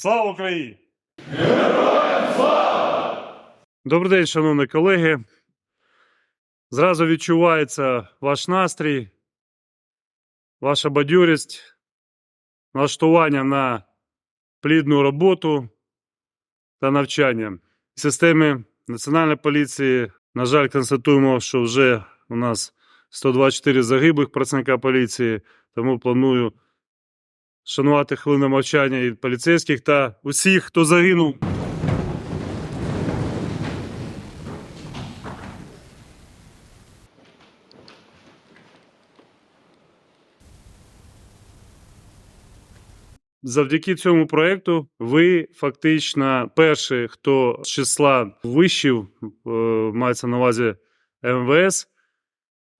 Слава Україні! Героям слава! Добрий день, шановні колеги. Зразу відчувається ваш настрій, ваша бадьорість, налаштування на плідну роботу та навчання. В системі Національної поліції, на жаль, констатуємо, що вже у нас 124 загиблих працівника поліції, тому планую шанувати хвилину мовчання і поліцейських та усіх, хто загинув. Завдяки цьому проекту ви фактично перший, хто з числа вишів, е, мається на увазі МВС,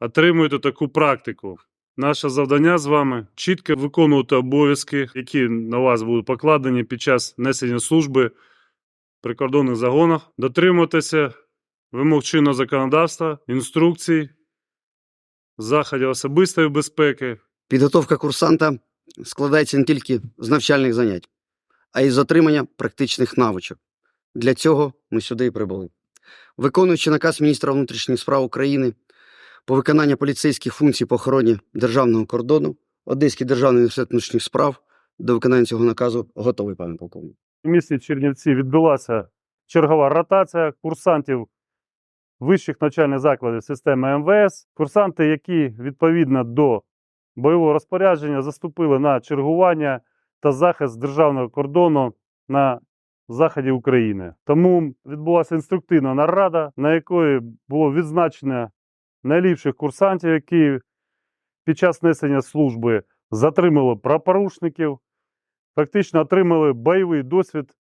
отримуєте таку практику. Наше завдання з вами чітко виконувати обов'язки, які на вас будуть покладені під час несення служби в прикордонних загонах, дотримуватися вимог чинного законодавства, інструкцій, заходів особистої безпеки, Підготовка курсанта складається не тільки з навчальних занять, а й з отримання практичних навичок. Для цього ми сюди і прибули. Виконуючи наказ міністра внутрішніх справ України по виконанню поліцейських функцій по охороні державного кордону, Одеський державний університет внутрішніх справ до виконання цього наказу готовий, пане полковник. В місті Чернівці відбулася чергова ротація курсантів вищих навчальних закладів системи МВС. Курсанти, які відповідно до бойового розпорядження заступили на чергування та захист державного кордону на заході України. Тому відбулася інструктивна нарада, на якої було відзначено найліпших курсантів, які під час несення служби затримали прапорушників, фактично отримали бойовий досвід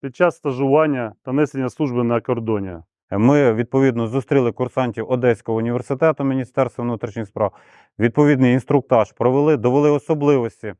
під час стажування та несення служби на кордоні. Ми відповідно зустріли курсантів Одеського університету Міністерства внутрішніх справ. Відповідний інструктаж провели, довели особливості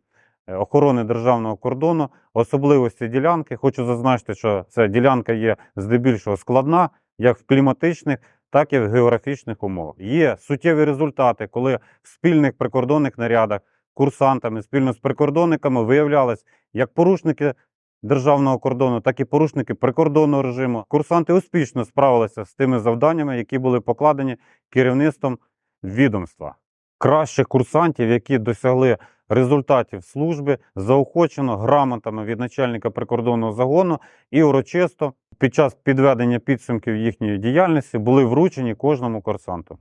е, охорони державного кордону, особливості ділянки. Хочу зазначити, що ця ділянка є здебільшого складна, як в кліматичних, так і в географічних умовах. Є суттєві результати, коли в спільних прикордонних нарядах курсантами спільно з прикордонниками виявлялись як порушники державного кордону, так і порушники прикордонного режиму. Курсанти успішно справилися з тими завданнями, які були покладені керівництвом відомства. Кращих курсантів, які досягли результатів служби, заохочено грамотами від начальника прикордонного загону і урочисто під час підведення підсумків їхньої діяльності були вручені кожному курсанту.